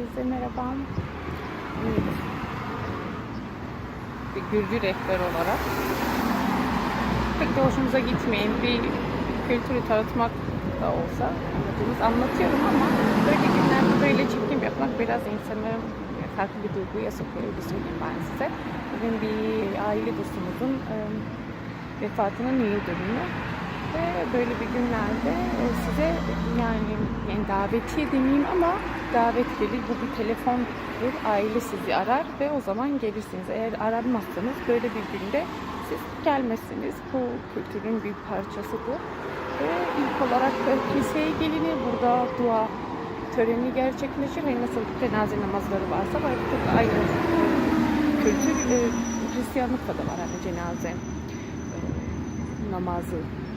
Herkese merhaba. Bir Gürcü rehber olarak pek de hoşumuza gitmeyen bir kültürü tanıtmak da olsa anladığımız anlatıyorum ama böyle günlerde böyle çekim yapmak biraz insanların farklı bir duyguya sokuyor bir söyleyeyim ben size. Bugün bir aile dostumuzun vefatının yıl dönümü böyle bir günlerde e, size yani, yani davetiye demeyeyim ama davet gelir. Bu bir telefondur. Aile sizi arar ve o zaman gelirsiniz. Eğer aranmazsanız böyle bir günde siz gelmezsiniz. Bu kültürün bir parçası bu. Ve ilk olarak kiliseye gelinir. Burada dua töreni gerçekleşir. Ve nasıl cenaze namazları varsa de aynı kültür e, Hristiyanlıkta da var hani cenaze e, namazı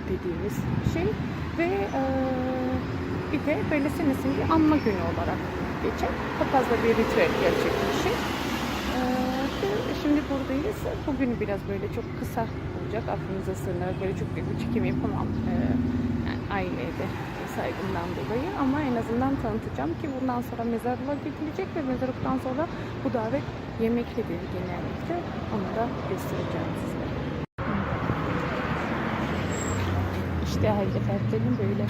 dediğimiz şey ve e, bir de böyle senesinin bir anma günü olarak geçer. Papazla bir ritüel gerçekleşir. E, şimdi buradayız. Bugün biraz böyle çok kısa olacak. Aklınıza sığınarak böyle çok büyük bir çekim yapamam. E, yani aileye de saygımdan dolayı ama en azından tanıtacağım ki bundan sonra mezarlığa gidilecek ve mezarlıktan sonra bu davet yemeklidir genellikle. Onu da göstereceğim size. İşte aile fertlerinin böyle geliyor.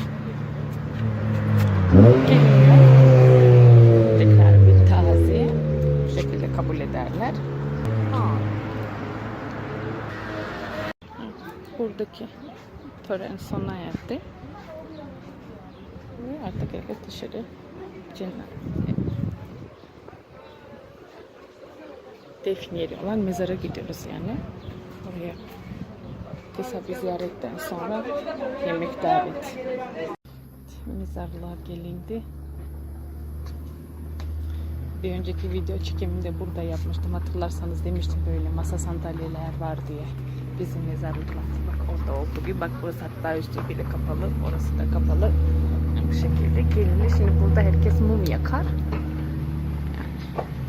Tekrar bir taziye. Bu şekilde kabul ederler. Buradaki tören sona erdi. Ve artık herkes dışarı cennet. Defin yeri olan mezara gidiyoruz yani. Oraya kısa ziyaretten sonra yemek davet. Mezarlığa gelindi. Bir önceki video çekiminde burada yapmıştım. Hatırlarsanız demiştim böyle masa sandalyeler var diye. Bizim mezarlıklar. Bak orada oldu. Bir bak burası hatta üstü bile kapalı. Orası da kapalı. Bu şekilde gelinir. Şimdi burada herkes mum yakar.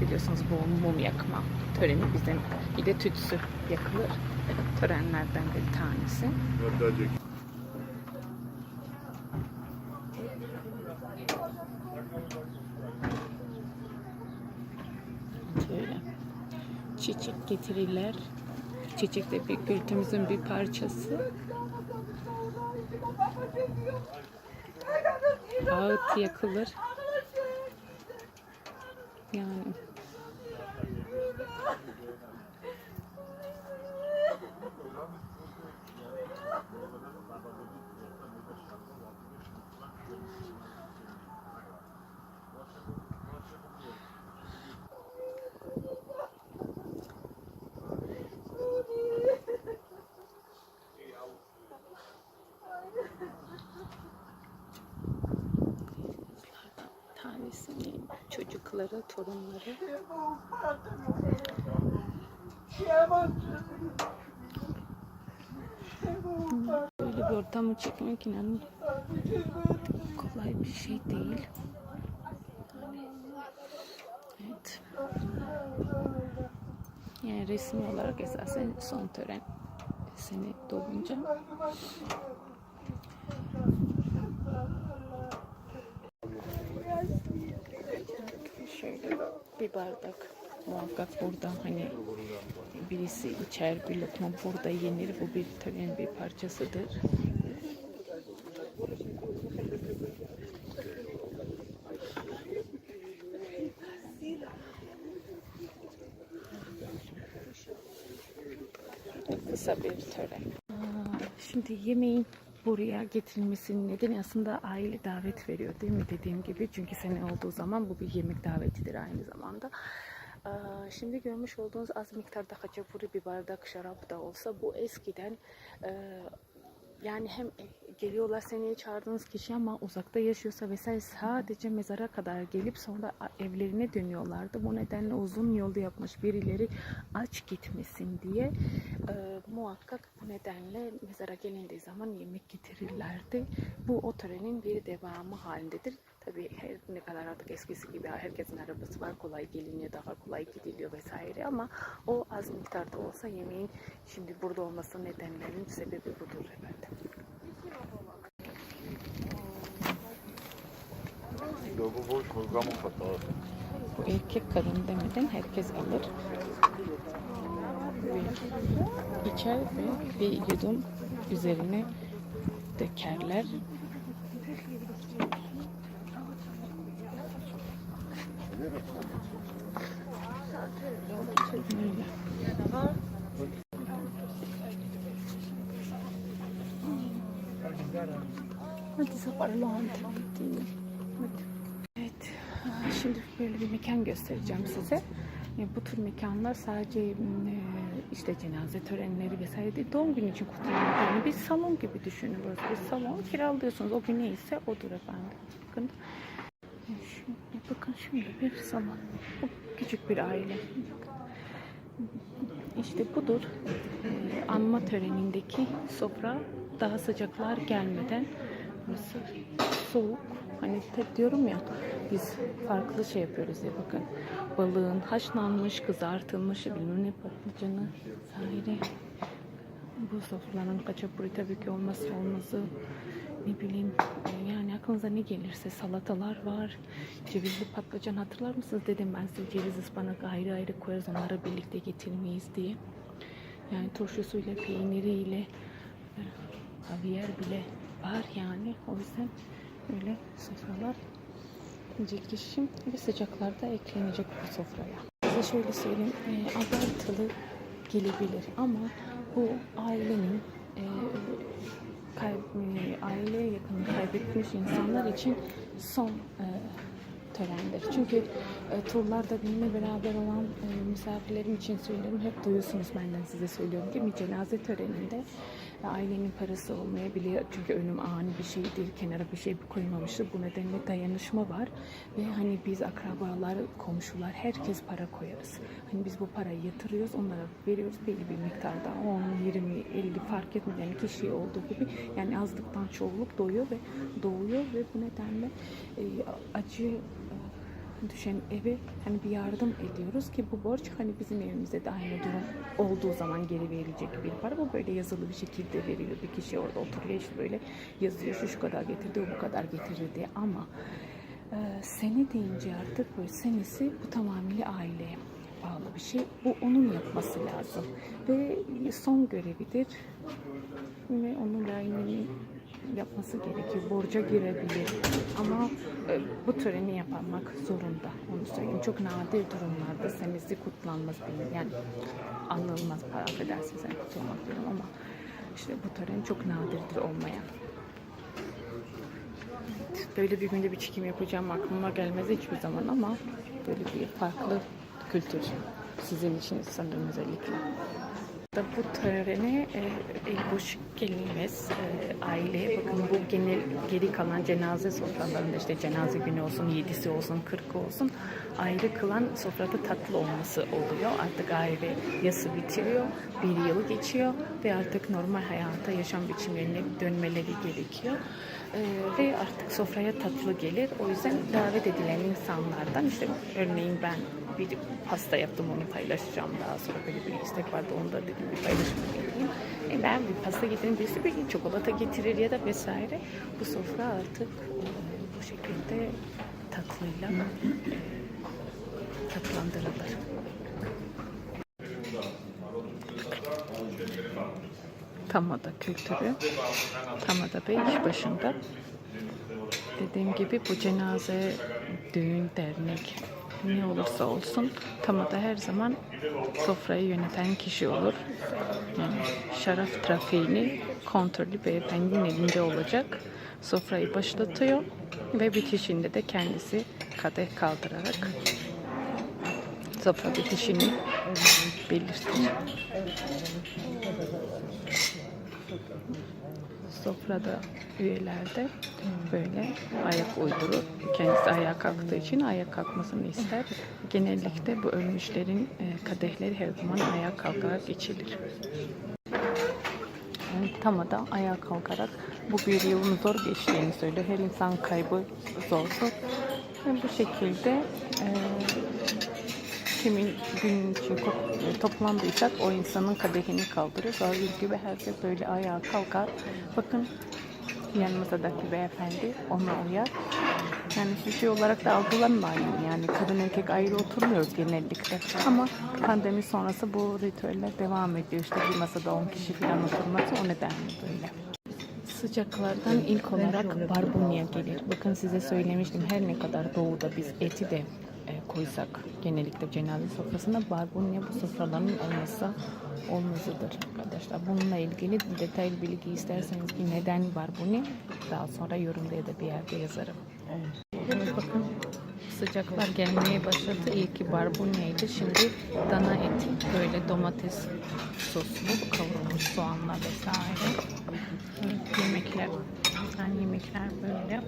Biliyorsunuz bu mum yakma töreni bizim bir de tütsü yakılır. Törenlerden bir tanesi. Şöyle. Çiçek getirirler. Çiçek de bir kültürümüzün bir parçası. Ağıt yakılır. Yani tanesinin çocukları, torunları. Böyle bir ortamı çekmek inanın kolay bir şey değil. Evet. Yani resmi olarak esasen son tören seni dolunca şöyle bir bardak muhakkak burada hani birisi içer bir lokma burada yenir bu bir tören bir parçasıdır. Kısa bir tören. Aa, Şimdi yemeğin buraya getirilmesinin nedeni aslında aile davet veriyor değil mi dediğim gibi. Çünkü sene olduğu zaman bu bir yemek davetidir aynı zamanda. Aa, Şimdi görmüş olduğunuz az miktarda haçapuri bir bardak şarap da olsa bu eskiden e, yani hem geliyorlar seneye çağırdığınız kişi ama uzakta yaşıyorsa vesaire sadece mezara kadar gelip sonra evlerine dönüyorlardı. Bu nedenle uzun yolda yapmış birileri aç gitmesin diye e, muhakkak bu nedenle mezara gelindiği zaman yemek getirirlerdi. Bu o törenin bir devamı halindedir. Tabii her ne kadar artık eskisi gibi herkesin arabası var, kolay geliniyor, daha kolay gidiliyor vesaire ama o az miktarda olsa yemeğin şimdi burada olması nedenlerinin sebebi budur efendim. Bu boş hurgamı kapalı. Bu erkek kadın demeden herkes alır. Ve ve bir yudum üzerine dökerler. Hadi saparlan Evet, şimdi böyle bir mekan göstereceğim size. E, Bu tür mekanlar sadece e, işte cenaze törenleri vesaire değil, doğum günü için kutlanmak. Yani bir salon gibi düşünün burası. Bir salon kiralıyorsunuz. O gün neyse odur efendim. Bakın. Şimdi, bakın şimdi bir salon. Bu küçük bir aile. İşte budur. E, Anma törenindeki sofra daha sıcaklar gelmeden burası soğuk. Hani hep diyorum ya biz farklı şey yapıyoruz ya bakın. Balığın haşlanmış, kızartılmış, bilmem ne patlıcanı vesaire. Bu sofranın kaçapuri tabii ki olmazsa olmazı. Ne bileyim e, yani aklınıza ne gelirse salatalar var. Cevizli patlıcan hatırlar mısınız? Dedim ben size ceviz ıspanak ayrı ayrı koyarız onları birlikte getirmeyiz diye. Yani turşusuyla, peyniriyle, e, havyar bile var yani. O yüzden öyle sofralar cilt kişim ve sıcaklarda eklenecek bu sofraya. Size şöyle söyleyeyim, e, abartılı gelebilir ama bu ailenin e, kay- e, aile yakını kaybetmiş insanlar için son e, törendir. Çünkü e, turlarda benimle beraber olan e, misafirlerim için söylüyorum. Hep duyuyorsunuz benden size söylüyorum değil mi? Cenaze töreninde e, ailenin parası olmayabiliyor. Çünkü ölüm ani bir şeydir. Kenara bir şey koymamıştır. Bu nedenle dayanışma var. Ve hani biz akrabalar, komşular herkes para koyarız. Hani biz bu parayı yatırıyoruz. Onlara veriyoruz belli bir miktarda. 10, 20, 50 fark etmeden kişi olduğu gibi. Yani azlıktan çoğunluk doğuyor ve doğuyor ve bu nedenle e, acı düşen eve hani bir yardım ediyoruz ki bu borç hani bizim evimizde de aynı durum olduğu zaman geri verilecek bir para. Bu böyle yazılı bir şekilde veriliyor. Bir kişi orada oturuyor işte böyle yazıyor şu şu kadar getirdi o bu kadar getirdi diye ama e, sene deyince artık böyle senesi bu tamamıyla aileye bağlı bir şey. Bu onun yapması lazım. Ve son görevidir. Ve onun layığını yapması gerekiyor. Borca girebilir. Ama e, bu töreni yapmak zorunda. Onu söyleyeyim. Çok nadir durumlarda senesi kutlanmaz benim. Yani anılmaz para affedersiniz. Yani kutlanmak diyorum ama işte bu tören çok nadirdir olmayan. Böyle bir günde bir çekim yapacağım aklıma gelmez hiçbir zaman ama böyle bir farklı kültür sizin için sanırım özellikle. Da bu törene e, el boş gelinmez. E, aileye bakın bu genel geri kalan cenaze sofralarında işte cenaze günü olsun, yedisi olsun, kırkı olsun ayrı kılan sofrada tatlı olması oluyor. Artık aile yası bitiriyor, bir yıl geçiyor ve artık normal hayata, yaşam biçimlerine dönmeleri gerekiyor. E, ve artık sofraya tatlı gelir. O yüzden davet edilen insanlardan işte örneğin ben bir pasta yaptım onu paylaşacağım daha sonra böyle bir istek vardı onu da dedim paylaşım yapayım. E ben bir pasta getirin birisi bir çikolata getirir ya da vesaire. Bu sofra artık bu şekilde tatlıyla e, tatlandırılır. Tamada kültürü. Tamada Bey iş başında. Dediğim gibi bu cenaze, düğün, dernek ne olursa olsun Tamada her zaman sofrayı yöneten kişi olur. Yani şaraf trafiğini kontrolü beyefendinin elinde olacak. Sofrayı başlatıyor ve bitişinde de kendisi kadeh kaldırarak sofra bitişini belirtir. Sofrada üyeler de böyle ayak uydurur. Kendisi ayağa kalktığı için ayak kalkmasını ister. Genellikle bu ölmüşlerin e, kadehleri her zaman ayağa kalkarak içilir. Yani Tamada ayağa kalkarak bu bir yılın zor geçtiğini söylüyor. Her insan kaybı zordur. Ve bu şekilde e, kimin gün için to- toplandıysak o insanın kadehini kaldırıyor. Gördüğünüz gibi herkes böyle ayağa kalkar. Bakın yanımızdaki beyefendi ona uyar. Yani şu şey olarak da algılanmayın. Yani kadın erkek ayrı oturmuyoruz genellikle. Ama pandemi sonrası bu ritüeller devam ediyor. İşte bir masada 10 kişi falan oturması o nedenle böyle. Sıcaklardan ilk olarak barbunya gelir. Bakın size söylemiştim her ne kadar doğuda biz eti de koysak genellikle cenaze sofrasında barbunya bu sofraların olmazsa olmazıdır arkadaşlar. Bununla ilgili detaylı bilgi isterseniz ki neden barbunya daha sonra yorumda da bir yerde yazarım. Evet, bakın sıcaklar gelmeye başladı. İlki barbunyaydı. Şimdi dana eti böyle domates soslu kavrulmuş soğanla vesaire. Evet, yemekler. Yani yemekler böyle.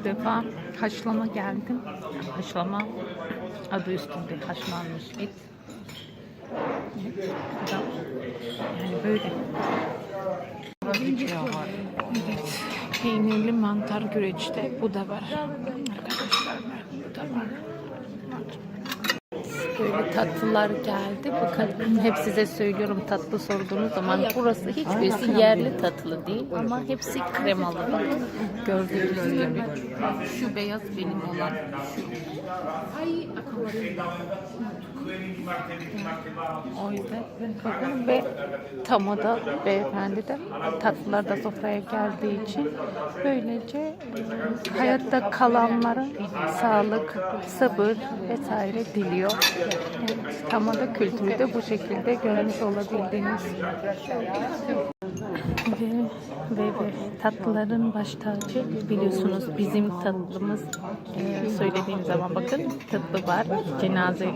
Bu defa haşlama geldim. Haşlama adı üstünde haşlanmış et. Evet, yani böyle. Evet, peynirli mantar güreçte bu da var. Arkadaşlar bu da var. Böyle tatlılar geldi. Bakın hep size söylüyorum tatlı sorduğunuz zaman burası hiçbirisi yerli tatlı değil ama hepsi kremalı. Gördüğünüz gibi. Şu beyaz benim olan şu. O yüzden bakın ve Tamo'da beyefendi de tatlılar da sofraya geldiği için böylece e, hayatta kalanlara sağlık, sabır vesaire diliyor. Evet, Tamo'da kültürü de bu şekilde görmüş olabildiğiniz. Ve, ve, ve tatlıların baş tacı biliyorsunuz bizim tatlımız. E, söylediğim zaman bakın tatlı var cenaze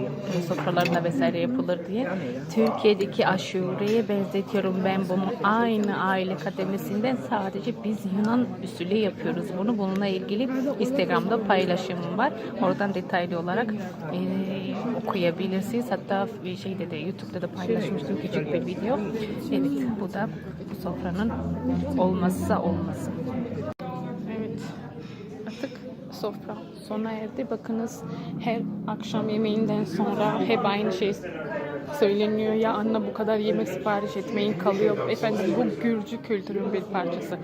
sofralarında vesaire yapılır diye. Türkiye'deki aşureye benzetiyorum ben bunu. Aynı aile kademesinden sadece biz Yunan usulü yapıyoruz bunu. Bununla ilgili Instagram'da paylaşımım var. Oradan detaylı olarak e, okuyabilirsiniz. Hatta şeyde de YouTube'da da paylaşmıştım küçük bir video. Evet bu da bu sofranın olmazsa olmazı. Evet. Artık sofra sona erdi. Bakınız her akşam yemeğinden sonra hep aynı şey söyleniyor. Ya anne bu kadar yemek sipariş etmeyin kalıyor. Efendim bu Gürcü kültürün bir parçası.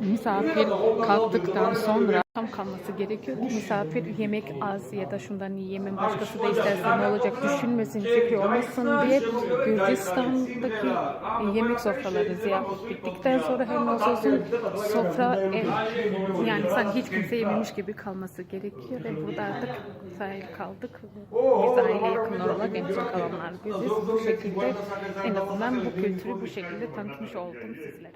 Misafir kalktıktan sonra tam kalması gerekiyor ki misafir yemek az ya da şundan yiyemem başkası da isterse ne olacak düşünmesin fikri olmasın diye Gürcistan'daki yemek sofraları ziyafet bittikten sonra her ne olsun sofra e, yani sanki hiç kimse yememiş gibi kalması gerekiyor ve burada artık sahil kaldık. Biz aile yakın olarak en son kalanlar biziz. Bu şekilde en azından bu kültürü bu şekilde tanıtmış oldum sizlere.